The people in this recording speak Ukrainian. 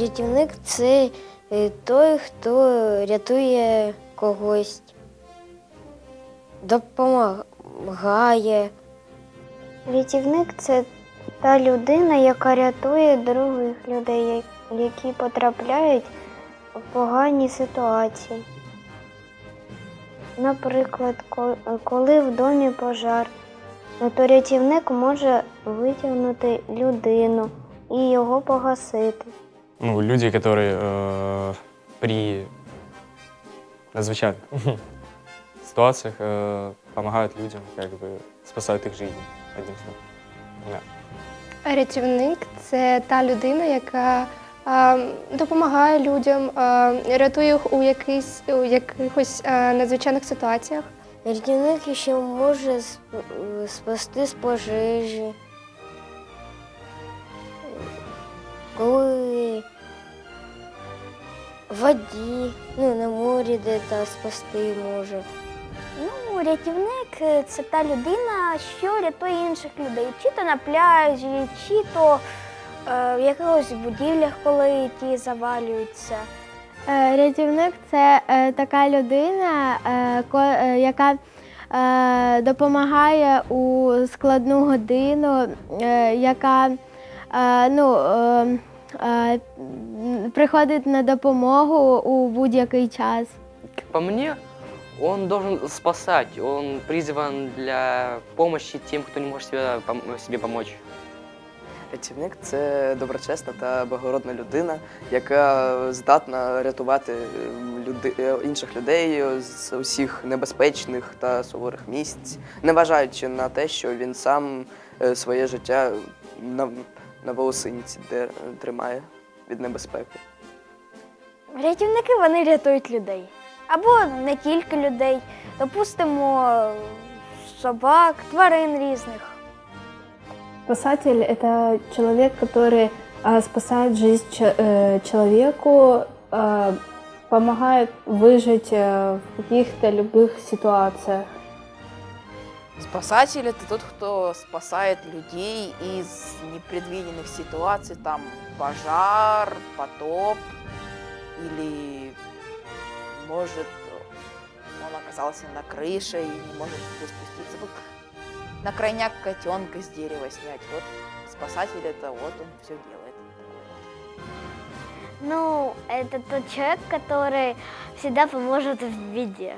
Рятівник це е, той, хто рятує когось, допомагає. Рятівник це та людина, яка рятує других людей, які потрапляють в погані ситуації. Наприклад, коли в домі пожар, ну, то рятівник може витягнути людину і його погасити Ну, люди, которые э, при надзвичайных ситуациях э, помогают людям, как бы спасают их жизни, одним словом. Да. Рятівник це та людина, яка а, допомагає людям, а, рятує їх у, якийсь, у якихось а, надзвичайних ситуаціях. Рятівник ще може сп- е, спасти з пожежі. Воді, ну, на морі де та спасти може. Ну, рятівник е, це та людина, що рятує інших людей, чи то на пляжі, чи то е, в якихось будівлях, коли ті завалюються. Е, Рятівник це е, така людина, е, ко- е, яка е, допомагає у складну годину, е, яка е, ну, е, приходить на допомогу у будь-який час. По мне, он должен спасать, он призван для помощи тем, кто не может себе, себе помочь. Рятівник це доброчесна та благородна людина, яка здатна рятувати люди, е, інших людей з усіх небезпечних та суворих місць, не вважаючи на те, що він сам е, своє життя на, на волосинці де- тримає від небезпеки. Рятівники вони рятують людей. Або не тільки людей, допустимо, собак, тварин різних. Спасатель – это человек, который а, спасает жизнь че- э, человеку, а, помогает выжить э, в каких-то любых ситуациях. Спасатель это тот, кто спасает людей из непредвиденных ситуаций, там пожар, потоп или может он оказался на крыше и не может спуститься. Вот на крайняк котенка с дерева снять. Вот спасатель это вот он все делает. Ну, это тот человек, который всегда поможет в беде.